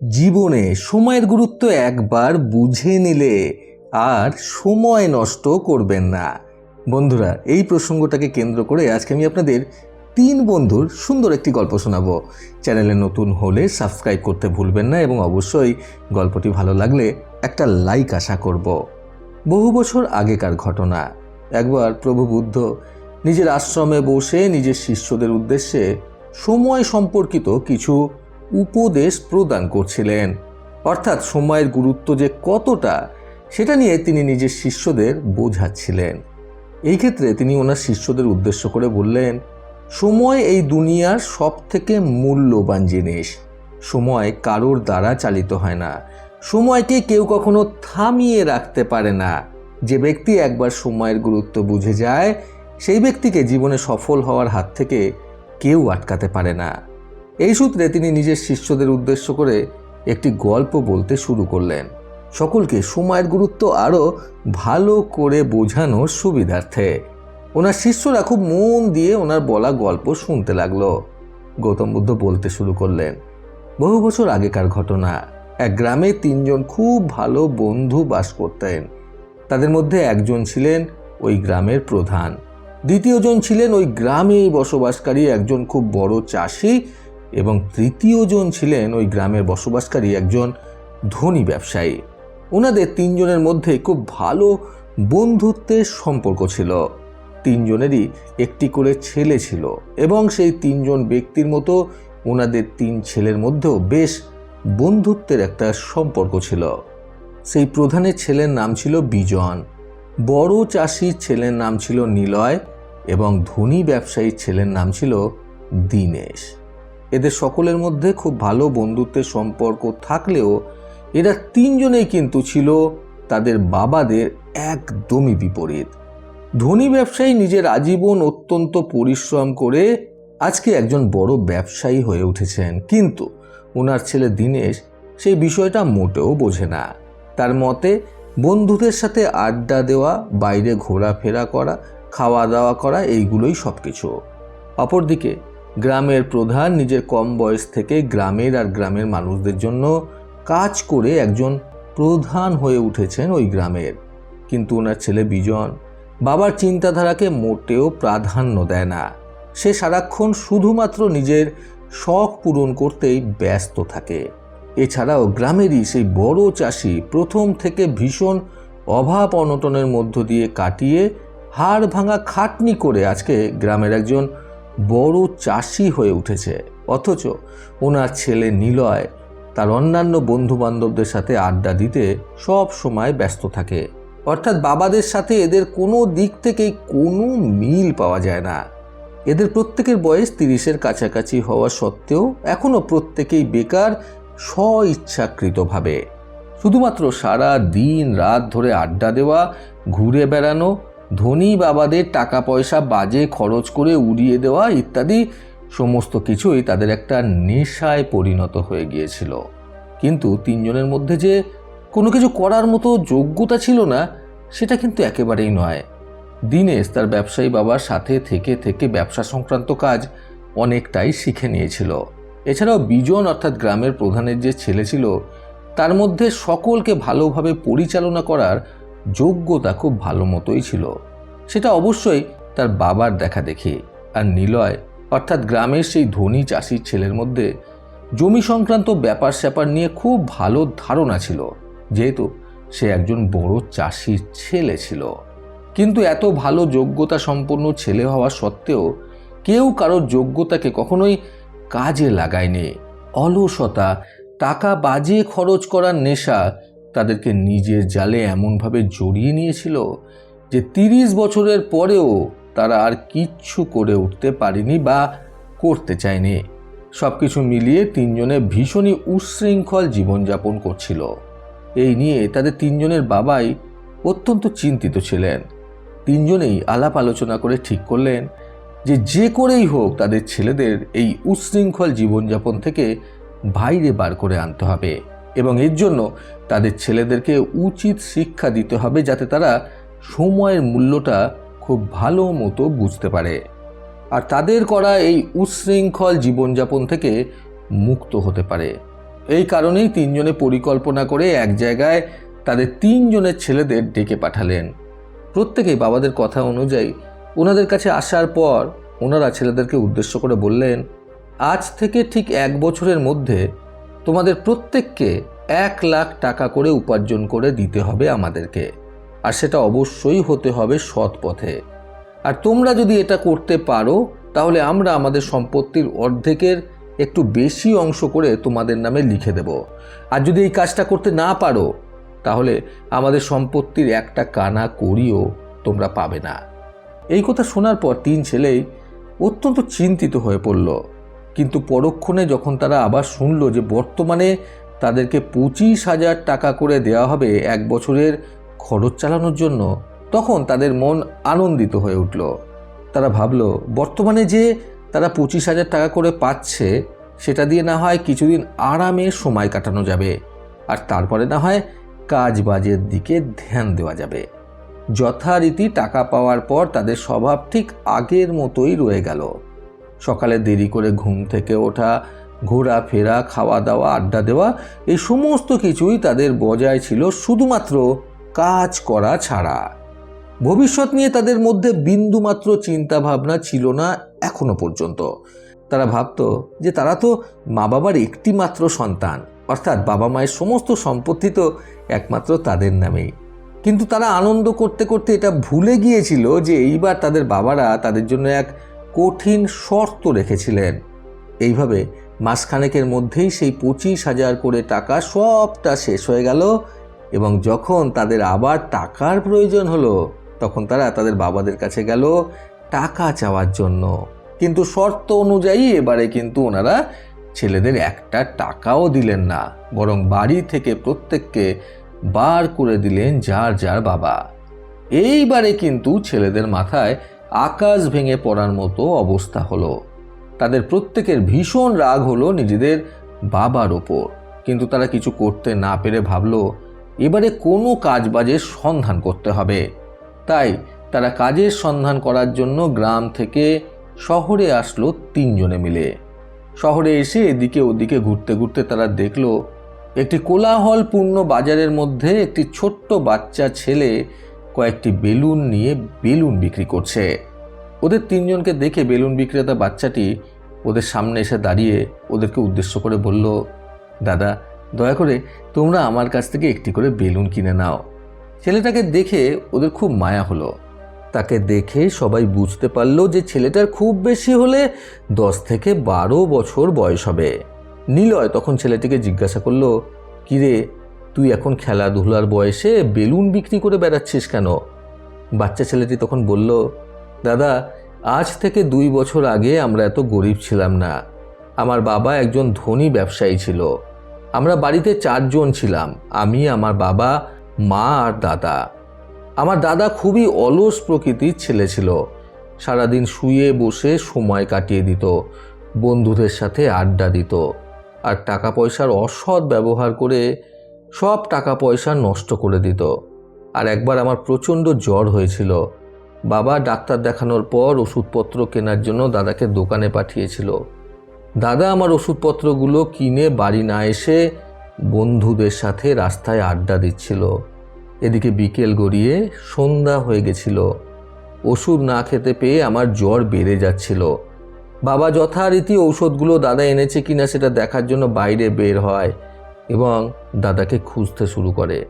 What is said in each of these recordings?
জীবনে সময়ের গুরুত্ব একবার বুঝে নিলে আর সময় নষ্ট করবেন না। বন্ধুরা, এই প্রসঙ্গটাকে কেন্দ্র করে আজকে আমি আপনাদের তিন বন্ধুর সুন্দর একটি গল্প শোনাবো। চ্যানেলে নতুন হলে সাবস্ক্রাইব করতে ভুলবেন না এবং অবশ্যই গল্পটি ভালো লাগলে একটা লাইক আশা করব। বহু বছর আগেকার ঘটনা। একবার প্রভু বুদ্ধ নিজের আশ্রমে বসে নিজের শিষ্যদের উদ্দেশ্যে সময় সম্পর্কিত কিছু উপদেশ প্রদান করছিলেন। অর্থাৎ সময়ের গুরুত্ব যে কতটা, সেটা নিয়ে তিনি নিজের শিষ্যদের বোঝাচ্ছিলেন। এই ক্ষেত্রে তিনি ওনার শিষ্যদের উদ্দেশ্য করে বললেন, সময় এই দুনিয়ার সব থেকে মূল্যবান জিনিস। সময় কারোর দ্বারা চালিত হয় না। সময়কে কেউ কখনো থামিয়ে রাখতে পারে না। যে ব্যক্তি একবার সময়ের গুরুত্ব বুঝে যায়, সেই ব্যক্তিকে জীবনে সফল হওয়ার হাত থেকে কেউ আটকাতে পারে না। এই সূত্রে তিনি নিজের শিষ্যদের উদ্দেশ্য করে একটি গল্প বলতে শুরু করলেন। সকলকে সময়ের গুরুত্ব আরও ভালো করে বোঝানোর সুবিধার্থে। ওনার শিষ্যরা খুব মন দিয়ে ওনার বলা গল্প শুনতে লাগল। গৌতম বুদ্ধ বলতে শুরু করলেন, বহু বছর আগেকার ঘটনা। এক গ্রামে তিনজন খুব ভালো বন্ধু বাস করতেন। তাদের মধ্যে একজন ছিলেন ওই গ্রামের প্রধান। দ্বিতীয়জন ছিলেন ওই গ্রামেই বসবাসকারী একজন খুব বড় চাষি এবং তৃতীয়জন ছিলেন ওই গ্রামের বসবাসকারী একজন ধনী ব্যবসায়ী। ওনাদের তিনজনের মধ্যে খুব ভালো বন্ধুত্বের সম্পর্ক ছিল। তিনজনেরই একটি করে ছেলে ছিল এবং সেই তিনজন ব্যক্তির মতো ওনাদের তিন ছেলের মধ্যেও বেশ বন্ধুত্বের একটা সম্পর্ক ছিল। সেই প্রধানের ছেলের নাম ছিল বিজন। বড় চাষির ছেলের নাম ছিল নিলয় এবং ধনী ব্যবসায়ীর ছেলের নাম ছিল দীনেশ। এদের সকলের মধ্যে খুব ভালো বন্ধুত্বের সম্পর্ক থাকলেও এরা তিনজনেই কিন্তু ছিল তাদের বাবাদের একদমই বিপরীত। ধনী ব্যবসায়ী নিজের আজীবন অত্যন্ত পরিশ্রম করে আজকে একজন বড় ব্যবসায়ী হয়ে উঠেছেন। কিন্তু ওনার ছেলে দীনেশ সেই বিষয়টা মোটেও বোঝে না। তার মতে, বন্ধুদের সাথে আড্ডা দেওয়া, বাইরে ঘোরাফেরা করা, খাওয়া দাওয়া করা, এইগুলোই সব কিছু অপরদিকে গ্রামের প্রধান নিজের কম বয়স থেকে গ্রামের আর গ্রামের মানুষদের জন্য কাজ করে একজন প্রধান হয়ে উঠেছেন ওই গ্রামের। কিন্তু ওনার ছেলে বিজন, বাবার চিন্তাধারাকে মোটেও প্রাধান্য দেয় না। সে সারাক্ষণ শুধুমাত্র নিজের শখ পূরণ করতেই ব্যস্ত থাকে। এছাড়াও গ্রামেরই সেই বড় চাষি প্রথম থেকে ভীষণ অভাব অনটনের মধ্য দিয়ে কাটিয়ে হাড় ভাঙা খাটনি করে আজকে গ্রামের একজন বড় চাষি হয়ে উঠেছে। অথচ ওনার ছেলে নিলয় তার অন্যান্য বন্ধু বান্ধবদের সাথে আড্ডা দিতে সব সময় ব্যস্ত থাকে। অর্থাৎ বাবাদের সাথে এদের কোনো দিক থেকেই কোনো মিল পাওয়া যায় না। এদের প্রত্যেকের বয়স তিরিশের কাছাকাছি হওয়া সত্ত্বেও এখনও প্রত্যেকেই বেকার স্ব ইচ্ছাকৃতভাবে শুধুমাত্র সারা দিন রাত ধরে আড্ডা দেওয়া, ঘুরে বেড়ানো ধনী বাবাদের টাকা পয়সা বাজে খরচ করে উড়িয়ে দেওয়া ইত্যাদি সমস্ত কিছুই তাদের একটা নেশায় পরিণত হয়ে গিয়েছিল। কিন্তু তিনজনের মধ্যে যে কোনো কিছু করার মতো যোগ্যতা ছিল না, সেটা কিন্তু একেবারেই নয়। দিনেশ তার ব্যবসায়ী বাবার সাথে থেকে থেকে ব্যবসা সংক্রান্ত কাজ অনেকটাই শিখে নিয়েছিল। এছাড়াও বিজন অর্থাৎ গ্রামের প্রধানের যে ছেলে ছিল, তার মধ্যে সকলকে ভালোভাবে পরিচালনা করার যোগ্যতা খুব ভালো মতোই ছিল। সেটা অবশ্যই তার বাবার দেখা দেখি আর নিলয়, অর্থাৎ গ্রামের সেই ধনী চাষির ছেলের মধ্যে জমি সংক্রান্ত ব্যাপার স্যাপার নিয়ে খুব ভালো ধারণা ছিল, যেহেতু সে একজন বড় চাষির ছেলে ছিল। কিন্তু এত ভালো যোগ্যতা সম্পন্ন ছেলে হওয়া সত্ত্বেও কেউ কারোর যোগ্যতাকে কখনোই কাজে লাগায়নি। অলসতা, টাকা বাজে খরচ করার নেশা তাদেরকে নিজের জালে এমনভাবে জড়িয়ে নিয়েছিল যে তিরিশ বছরের পরেও তারা আর কিচ্ছু করে উঠতে পারেনি বা করতে চায়নি। সব কিছু মিলিয়ে তিনজনে ভীষণই উচ্ছৃঙ্খল জীবনযাপন করছিল। এই নিয়ে তাদের তিনজনের বাবাই অত্যন্ত চিন্তিত ছিলেন। তিনজনেই আলাপ আলোচনা করে ঠিক করলেন যে যে করেই হোক তাদের ছেলেদের এই উচ্ছৃঙ্খল জীবনযাপন থেকে বাইরে বার করে আনতে হবে। এবং এর জন্য তাদের ছেলেদেরকে উচিত শিক্ষা দিতে হবে যাতে তারা সময়ের মূল্যটা খুব ভালো মতো বুঝতে পারে। আর তাদের করা এই উচ্ছৃঙ্খল জীবনযাপন থেকে মুক্ত হতে পারে। এই কারণেই তিনজনে পরিকল্পনা করে এক জায়গায় তাদের তিনজনের ছেলেদের ডেকে পাঠালেন। প্রত্যেকেই বাবাদের কথা অনুযায়ী ওনাদের কাছে আসার পর ওনারা ছেলেদেরকে উদ্দেশ্য করে বললেন, আজ থেকে ঠিক এক বছরের মধ্যে তোমাদের প্রত্যেককে এক লাখ টাকা করে উপার্জন করে দিতে হবে আমাদেরকে, আর সেটা অবশ্যই হতে হবে সৎ পথে। আর তোমরা যদি এটা করতে পারো, তাহলে আমরা আমাদের সম্পত্তির অর্ধেকের একটু বেশি অংশ করে তোমাদের নামে লিখে দেব। আর যদি এই কাজটা করতে না পারো, তাহলে আমাদের সম্পত্তির একটা কানা করিও তোমরা পাবে না। এই কথা শোনার পর তিন ছেলেই অত্যন্ত চিন্তিত হয়ে পড়ল। কিন্তু পরক্ষণে যখন তারা আবার শুনল যে বর্তমানে তাদেরকে পঁচিশ হাজার টাকা করে দেওয়া হবে এক বছরের খরচ চালানোর জন্য, তখন তাদের মন আনন্দিত হয়ে উঠল। তারা ভাবল, বর্তমানে যে তারা পঁচিশ হাজার টাকা করে পাচ্ছে, সেটা দিয়ে না হয় কিছুদিন আরামে সময় কাটানো যাবে। আর তারপরে না হয় কাজ বাজের দিকে ধ্যান দেওয়া যাবে। যথারীতি টাকা পাওয়ার পর তাদের স্বভাব ঠিক আগের মতোই রয়ে গেল। সকালে দেরি করে ঘুম থেকে ওঠা, ঘোরাফেরা খাওয়া দাওয়া আড্ডা দেওয়া, এই সমস্ত কিছুই তাদের বজায় ছিল শুধুমাত্র কাজ করা ছাড়া। ভবিষ্যৎ নিয়ে তাদের মধ্যে বিন্দুমাত্র চিন্তা ভাবনা ছিল না এখনও পর্যন্ত। তারা ভাবতো যে তারা তো মা বাবার একটি মাত্র সন্তান, অর্থাৎ বাবা মায়ের সমস্ত সম্পত্তি তো একমাত্র তাদের নামেই। কিন্তু তারা আনন্দ করতে করতে এটা ভুলে গিয়েছিল যে এইবার তাদের বাবারা তাদের জন্য এক কঠিন শর্ত রেখেছিলেন। এইভাবে মাসখানেকের মধ্যেই সেই পঁচিশ হাজার করে টাকা সবটা শেষ হয়ে গেল এবং যখন তাদের আবার টাকার প্রয়োজন হলো, তখন তারা তাদের বাবাদের কাছে গেল টাকা চাওয়ার জন্য। কিন্তু শর্ত অনুযায়ী এবারে কিন্তু ওনারা ছেলেদের একটা টাকাও দিলেন না, বরং বাড়ি থেকে প্রত্যেককে বার করে দিলেন যার যার বাবা। এইবারে কিন্তু ছেলেদের মাথায় আকাশ ভেঙে পড়ার মতো অবস্থা হলো। তাদের প্রত্যেকের ভীষণ রাগ হলো নিজেদের বাবার ওপর। কিন্তু তারা কিছু করতে না পেরে ভাবল, এবারে কোনো কাজ বাজের সন্ধান করতে হবে। তাই তারা কাজের সন্ধান করার জন্য গ্রাম থেকে শহরে আসলো তিনজনে মিলে। শহরে এসে এদিকে ওদিকে ঘুরতে ঘুরতে তারা দেখল, একটি কোলাহলপূর্ণ বাজারের মধ্যে একটি ছোট্ট বাচ্চা ছেলে কয়েকটি বেলুন নিয়ে বেলুন বিক্রি করছে। ওদের তিনজনকে দেখে বেলুন বিক্রেতা বাচ্চাটি ওদের সামনে এসে দাঁড়িয়ে ওদেরকে উদ্দেশ্য করে বলল, দাদা, দয়া করে তোমরা আমার কাছ থেকে একটি করে বেলুন কিনে নাও। ছেলেটাকে দেখে ওদের খুব মায়া হলো। তাকে দেখে সবাই বুঝতে পারল যে ছেলেটার খুব বেশি হলে দশ থেকে বারো বছর বয়স হবে। নিলয় তখন ছেলেটিকে জিজ্ঞাসা করল কিরে তুই এখন খেলাধুলার বয়সে বেলুন বিক্রি করে বেড়াচ্ছিস কেন? বাচ্চা ছেলেটি তখন বলল, দাদা, আজ থেকে দুই বছর আগে আমরা এত গরিব ছিলাম না। আমার বাবা একজন ধনী ব্যবসায়ী ছিল। আমরা বাড়িতে চারজন ছিলাম, আমি, আমার বাবা, মা আর দাদা। আমার দাদা খুবই অলস প্রকৃতির ছেলে ছিল। সারাদিন শুয়ে বসে সময় কাটিয়ে দিত, বন্ধুদের সাথে আড্ডা দিত। আর টাকা পয়সার অসৎ ব্যবহার করে সব টাকা পয়সা নষ্ট করে দিত। আর একবার আমার প্রচণ্ড জ্বর হয়েছিল। বাবা ডাক্তার দেখানোর পর ওষুধপত্র কেনার জন্য দাদাকে দোকানে পাঠিয়েছিল। দাদা আমার ওষুধপত্রগুলো কিনে বাড়ি না এসে বন্ধুদের সাথে রাস্তায় আড্ডা দিচ্ছিল। এদিকে বিকেল গড়িয়ে সন্ধ্যা হয়ে গেছিল। ওষুধ না খেতে পেয়ে আমার জ্বর বেড়ে যাচ্ছিল। বাবা যথারীতি ঔষধগুলো দাদা এনেছে কিনা সেটা দেখার জন্য বাইরে বের হয়। এবং দাদাকে খুঁজতে শুরু করে।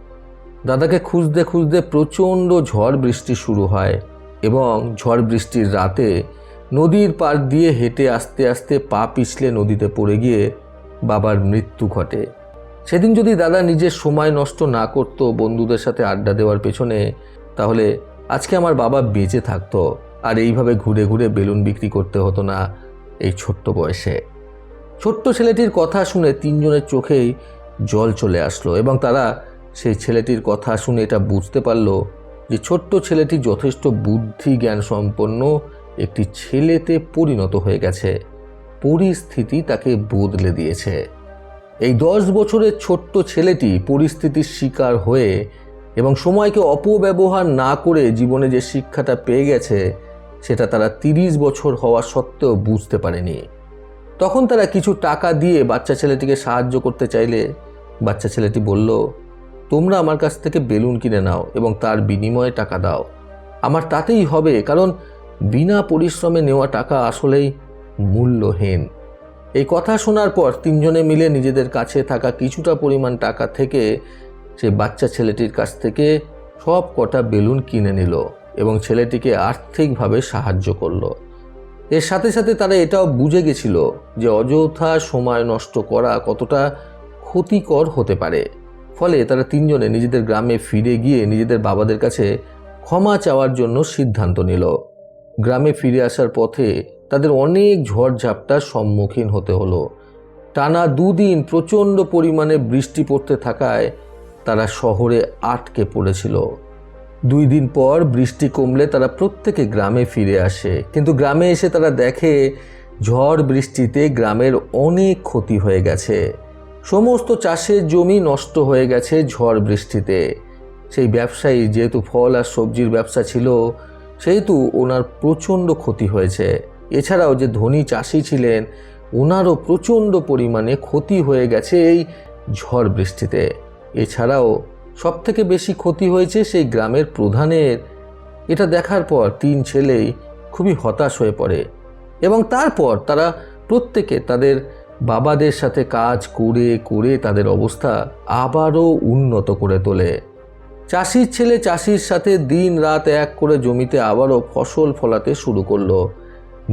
দাদাকে খুঁজতে খুঁজতে প্রচণ্ড ঝড় বৃষ্টি শুরু হয় এবং ঝড় বৃষ্টির রাতে নদীর পাড় দিয়ে হেঁটে আস্তে আস্তে পা পিছলে নদীতে পড়ে গিয়ে বাবার মৃত্যু ঘটে। সেদিন যদি দাদা নিজের সময় নষ্ট না করতো বন্ধুদের সাথে আড্ডা দেওয়ার পেছনে, তাহলে আজকে আমার বাবা বেঁচে থাকতো আর এইভাবে ঘুরে ঘুরে বেলুন বিক্রি করতে হতো না এই ছোট্ট বয়সে। ছোট্ট ছেলেটির কথা শুনে তিনজনের চোখেই জল চলে আসলো এবং তারা সেই ছেলেটির কথা শুনে এটা বুঝতে পারল যে ছোট্ট ছেলেটি যথেষ্ট বুদ্ধি জ্ঞান সম্পন্ন একটি ছেলেতে পরিণত হয়ে গেছে। পরিস্থিতি তাকে বদলে দিয়েছে। এই দশ বছরের ছোট্ট ছেলেটি পরিস্থিতির শিকার হয়ে এবং সময়কে অপব্যবহার না করে জীবনে যে শিক্ষাটা পেয়ে গেছে, সেটা তারা তিরিশ বছর হওয়া সত্ত্বেও বুঝতে পারেনি। তখন তারা কিছু টাকা দিয়ে বাচ্চা ছেলেটিকে সাহায্য করতে চাইলে বাচ্চা ছেলেটি বলল, তোমরা আমার কাছ থেকে বেলুন কিনে নাও এবং তার বিনিময়ে টাকা দাও। আমার তাতেই হবে, কারণ বিনা পরিশ্রমে নেওয়া টাকা আসলেই মূল্যহীন। এই কথা শোনার পর তিনজনে মিলে নিজেদের কাছে থাকা কিছুটা পরিমাণ টাকা থেকে সে বাচ্চা ছেলেটির কাছ থেকে সব কটা বেলুন কিনে নিল এবং ছেলেটিকে আর্থিকভাবে সাহায্য করল। এর সাথে সাথে তারা এটাও বুঝে গেছিল যে অযথা সময় নষ্ট করা কতটা ক্ষতিকর হতে পারে। ফলে তারা তিনজনে নিজেদের গ্রামে ফিরে গিয়ে নিজেদের বাবাদের কাছে ক্ষমা চাওয়ার জন্য সিদ্ধান্ত নিল। গ্রামে ফিরে আসার পথে তাদের অনেক ঝড়ঝাপটার সম্মুখীন হতে হলো। টানা দুদিন প্রচণ্ড পরিমাণে বৃষ্টি পড়তে থাকায় তারা শহরে আটকে পড়েছিল। দুই দিন পর বৃষ্টি কমলে তারা প্রত্যেকে গ্রামে ফিরে আসে। কিন্তু গ্রামে এসে তারা দেখে ঝড় বৃষ্টিতে গ্রামের অনেক ক্ষতি হয়ে গেছে। সমস্ত চাষের জমি নষ্ট হয়ে গেছে ঝড় বৃষ্টিতে। সেই ব্যবসায়ী, যেহেতু ফল আর সবজির ব্যবসা ছিল, সেহেতু ওনার প্রচণ্ড ক্ষতি হয়েছে। এছাড়াও যে ধনী চাষি ছিলেন, ওনারও প্রচণ্ড পরিমাণে ক্ষতি হয়ে গেছে এই ঝড় বৃষ্টিতে। এছাড়াও সব থেকে বেশি ক্ষতি হয়েছে সেই গ্রামের প্রধানের। এটা দেখার পর তিন ছেলেই খুবই হতাশ হয়ে পড়ে এবং তারপর তারা প্রত্যেকে তাদের বাবাদের সাথে কাজ করে করে তাদের অবস্থা আবারও উন্নত করে তোলে। চাষির ছেলে চাষির সাথে দিন রাত এক করে জমিতে আবারও ফসল ফলাতে শুরু করল।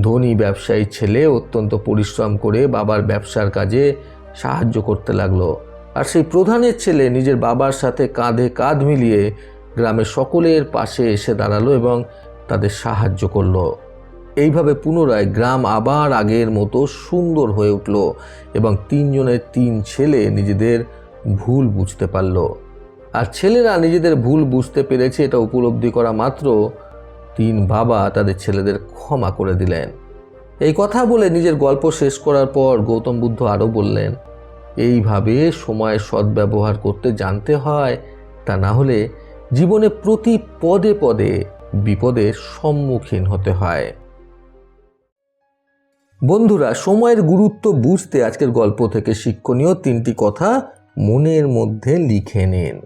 ধনী ব্যবসায়ী ছেলে অত্যন্ত পরিশ্রম করে বাবার ব্যবসার কাজে সাহায্য করতে লাগল। আর সেই প্রধানের ছেলে নিজের বাবার সাথে কাঁধে কাঁধ মিলিয়ে গ্রামের সকলের পাশে এসে দাঁড়াল এবং তাদের সাহায্য করল। এইভাবে পুনরায় গ্রাম আবার আগের মতো সুন্দর হয়ে উঠল এবং তিনজনের তিন ছেলে নিজেদের ভুল বুঝতে পারল। আর ছেলেরা নিজেদের ভুল বুঝতে পেরেছে এটা উপলব্ধি করা মাত্র তিন বাবা তাদের ছেলেদের ক্ষমা করে দিলেন। এই কথা বলে নিজের গল্প শেষ করার পর গৌতম বুদ্ধ আরও বললেন, এইভাবে সময়ের সদ্ব্যবহার করতে জানতে হয়, তা না হলে জীবনে প্রতি পদে পদে বিপদের সম্মুখীন হতে হয়। বন্ধুরা, সময়ের গুরুত্ব বুঝতে আজকের গল্প থেকে শিক্ষণীয় তিনটি কথা মনের মধ্যে লিখে নিন।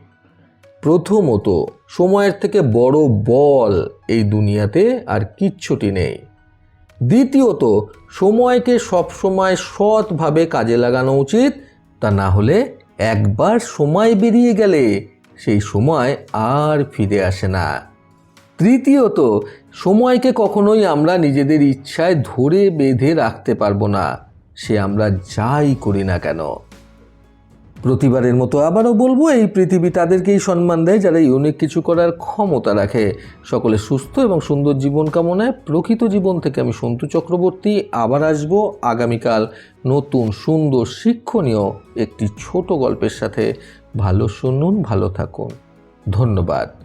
প্রথমত, সময়ের থেকে বড় বল এই দুনিয়াতে আর কিচ্ছুটি নেই। দ্বিতীয়ত, সময়কে সবসময় সৎভাবে কাজে লাগানো উচিত, তা না হলে একবার সময় বেরিয়ে গেলে সেই সময় আর ফিরে আসে না। তৃতীয়ত, সময়কে কখনোই আমরা নিজেদের ইচ্ছায় ধরে বেঁধে রাখতে পারব না, সে আমরা যাই করি না কেন। প্রতিবারের মতো আবারও বলব, এই পৃথিবী তাদেরকেই সম্মান দেয় যারা ইউনিক কিছু করার ক্ষমতা রাখে। সকলে সুস্থ এবং সুন্দর জীবন কামনায় প্রকৃত জীবন থেকে আমি সন্তু চক্রবর্তী আবার আসব আগামীকাল নতুন সুন্দর শিক্ষণীয় একটি ছোট গল্পের সাথে। ভালো শুনুন, ভালো থাকুন। ধন্যবাদ।